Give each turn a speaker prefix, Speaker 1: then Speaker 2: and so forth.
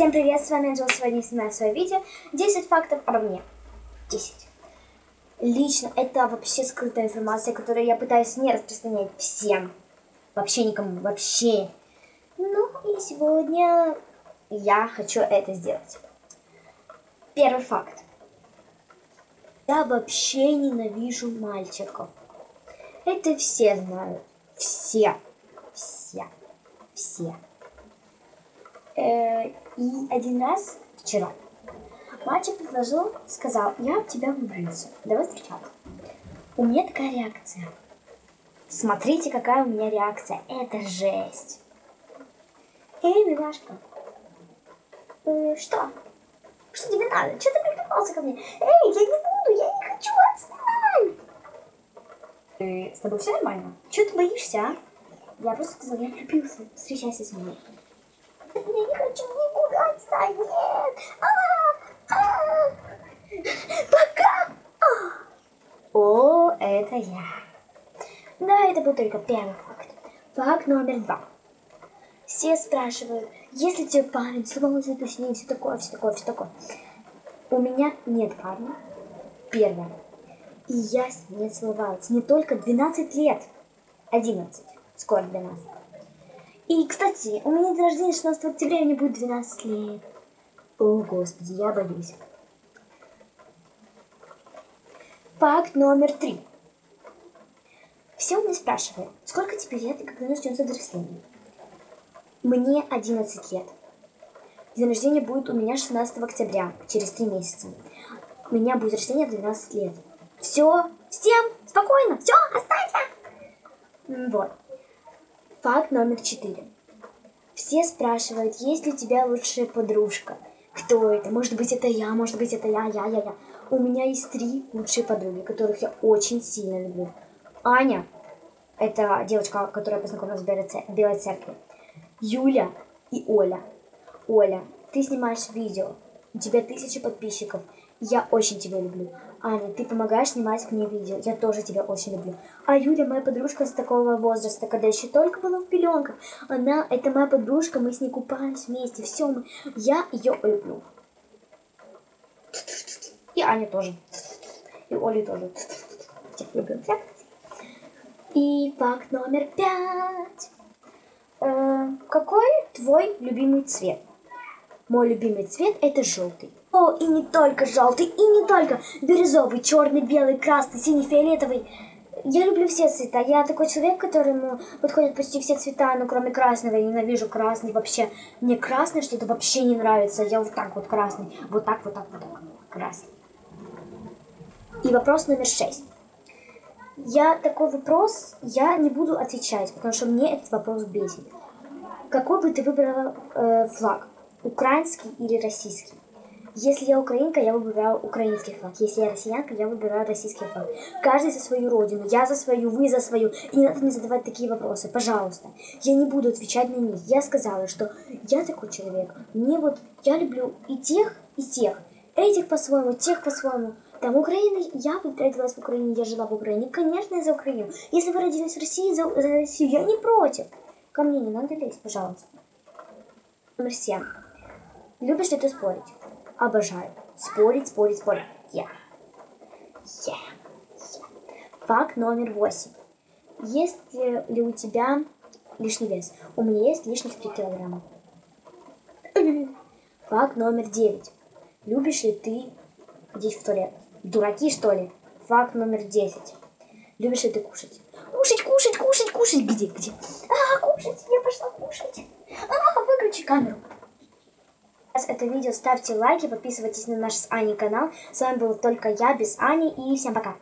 Speaker 1: Всем привет, с вами Анжела. Сегодня снимаю свое видео 10 фактов обо мне. 10. Лично это вообще скрытая информация, которую я пытаюсь не распространять всем. Вообще никому, вообще. Ну и сегодня я хочу это сделать. Первый факт. Я вообще ненавижу мальчиков. Это все знают. Все. Все. Все. Э, и один раз вчера мальчик предложил, сказал, я в тебя влюбился, давай встречаться. У меня такая реакция. Смотрите, какая у меня реакция. Это жесть. Эй, милашка, э, что? Что тебе надо? Что ты прикопался ко мне? Эй, я не буду, я не хочу, отстань! Э, с тобой все нормально? Чего ты боишься, а? Я просто сказал, я влюбился, встречайся со мной. Я не хочу никуда отстань, нет! А, а, пока! О, это я. Да, это был только первый факт. Факт номер два. Все спрашивают, если тебе парень, целовался ты с ним, все такое, все такое, все такое. У меня нет парня. Первое. И я с ним не целовалась. Не только 12 лет. 11. Скоро 12. И, кстати, у меня день рождения 16 октября, мне будет 12 лет. О, Господи, я боюсь. Факт номер три. Все у меня спрашивают, сколько тебе лет и когда начнется взросление? Мне 11 лет. День рождения будет у меня 16 октября, через 3 месяца. У меня будет рождение в 12 лет. Все, всем спокойно, все, останься. Вот. Факт номер четыре. Все спрашивают, есть ли у тебя лучшая подружка? Кто это? Может быть, это я, может быть, это я, я, я, я. У меня есть три лучшие подруги, которых я очень сильно люблю. Аня, это девочка, которая познакомилась в Белой Церкви. Юля и Оля. Оля, ты снимаешь видео, у тебя тысячи подписчиков, я очень тебя люблю. Аня, ты помогаешь снимать мне видео. Я тоже тебя очень люблю. А Юля, моя подружка с такого возраста, когда еще только была в пеленках. Она, это моя подружка, мы с ней купались вместе. Все, мы... я ее люблю. И Аня тоже. И Оля тоже. Всех люблю. И факт номер пять. Э, какой твой любимый цвет? Мой любимый цвет это желтый. О, и не только желтый, и не только бирюзовый, черный, белый, красный, синий, фиолетовый. Я люблю все цвета. Я такой человек, которому подходят почти все цвета, но кроме красного. Я ненавижу красный вообще. Мне красный что-то вообще не нравится. Я вот так вот красный. Вот так, вот так, вот так. Красный. И вопрос номер шесть. Я такой вопрос, я не буду отвечать, потому что мне этот вопрос бесит. Какой бы ты выбрала э, флаг? Украинский или российский? Если я украинка, я выбираю украинский флаг. Если я россиянка, я выбираю российский флаг. Каждый за свою родину, я за свою, вы за свою. И не надо мне задавать такие вопросы, пожалуйста. Я не буду отвечать на них. Я сказала, что я такой человек. Мне вот, я люблю и тех, и тех. Этих по-своему, тех по-своему. Там Украина, я родилась в Украине, я жила в Украине. Конечно, я за Украину. Если вы родились в России, за, за Россию, я не против. Ко мне не надо лезть, пожалуйста. Номер семь. Любишь ли ты спорить? Обожаю. Спорить, спорить, спорить. Я. Yeah. yeah. Факт номер восемь. Есть ли у тебя лишний вес? У меня есть лишних 3 килограмма. Факт номер девять. Любишь ли ты ходить в туалет? Дураки, что ли? Факт номер десять. Любишь ли ты кушать? Кушать, кушать, кушать, кушать. Где, где? А, кушать, я пошла кушать. А, выключи камеру это видео, ставьте лайки, подписывайтесь на наш с Аней канал. С вами был только я, без Ани, и всем пока.